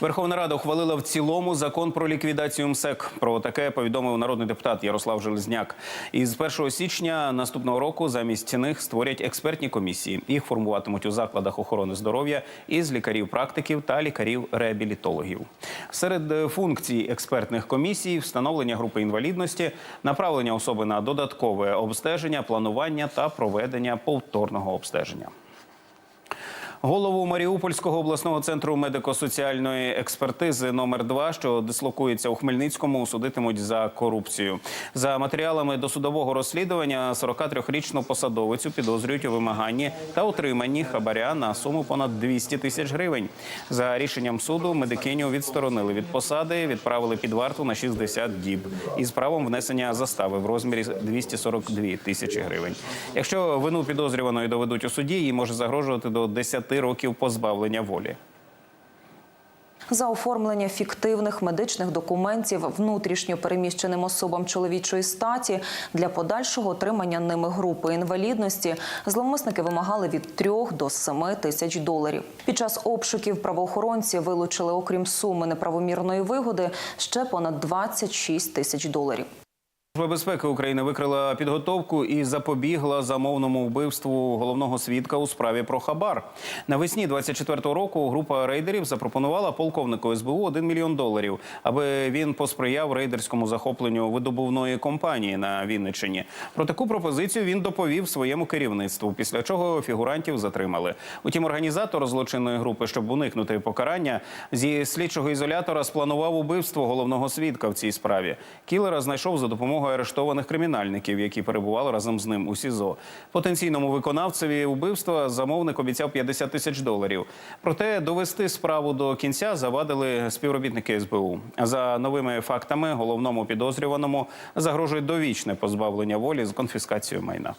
Верховна Рада ухвалила в цілому закон про ліквідацію МСЕК. Про таке повідомив народний депутат Ярослав Железняк. Із 1 січня наступного року замість них створять експертні комісії. Їх формуватимуть у закладах охорони здоров'я із лікарів-практиків та лікарів-реабілітологів. Серед е, функцій експертних комісій встановлення групи інвалідності, направлення особи на додаткове обстеження, планування та проведення повторного обстеження. Голову Маріупольського обласного центру медико-соціальної експертизи номер 2 що дислокується у Хмельницькому, судитимуть за корупцію. За матеріалами досудового розслідування 43-річну посадовицю підозрюють у вимаганні та отриманні хабаря на суму понад 200 тисяч гривень. За рішенням суду медикиню відсторонили від посади, відправили під варту на 60 діб із правом внесення застави в розмірі 242 тисячі гривень. Якщо вину підозрюваної доведуть у суді, їй може загрожувати до 10 років позбавлення волі. За оформлення фіктивних медичних документів внутрішньо переміщеним особам чоловічої статі для подальшого отримання ними групи інвалідності зловмисники вимагали від 3 до 7 тисяч доларів. Під час обшуків правоохоронці вилучили, окрім суми неправомірної вигоди, ще понад 26 тисяч доларів. Служба безпеки України викрила підготовку і запобігла замовному вбивству головного свідка у справі про хабар. Навесні 24-го року група рейдерів запропонувала полковнику СБУ 1 мільйон доларів, аби він посприяв рейдерському захопленню видобувної компанії на Вінниччині. Про таку пропозицію він доповів своєму керівництву, після чого фігурантів затримали. Утім, організатор злочинної групи, щоб уникнути покарання, зі слідчого ізолятора спланував убивство головного свідка в цій справі. Кілера знайшов за допомогою арештованих кримінальників, які перебували разом з ним у СІЗО. Потенційному виконавцеві убивства замовник обіцяв 50 тисяч доларів. Проте довести справу до кінця завадили співробітники СБУ. За новими фактами головному підозрюваному загрожує довічне позбавлення волі з конфіскацією майна.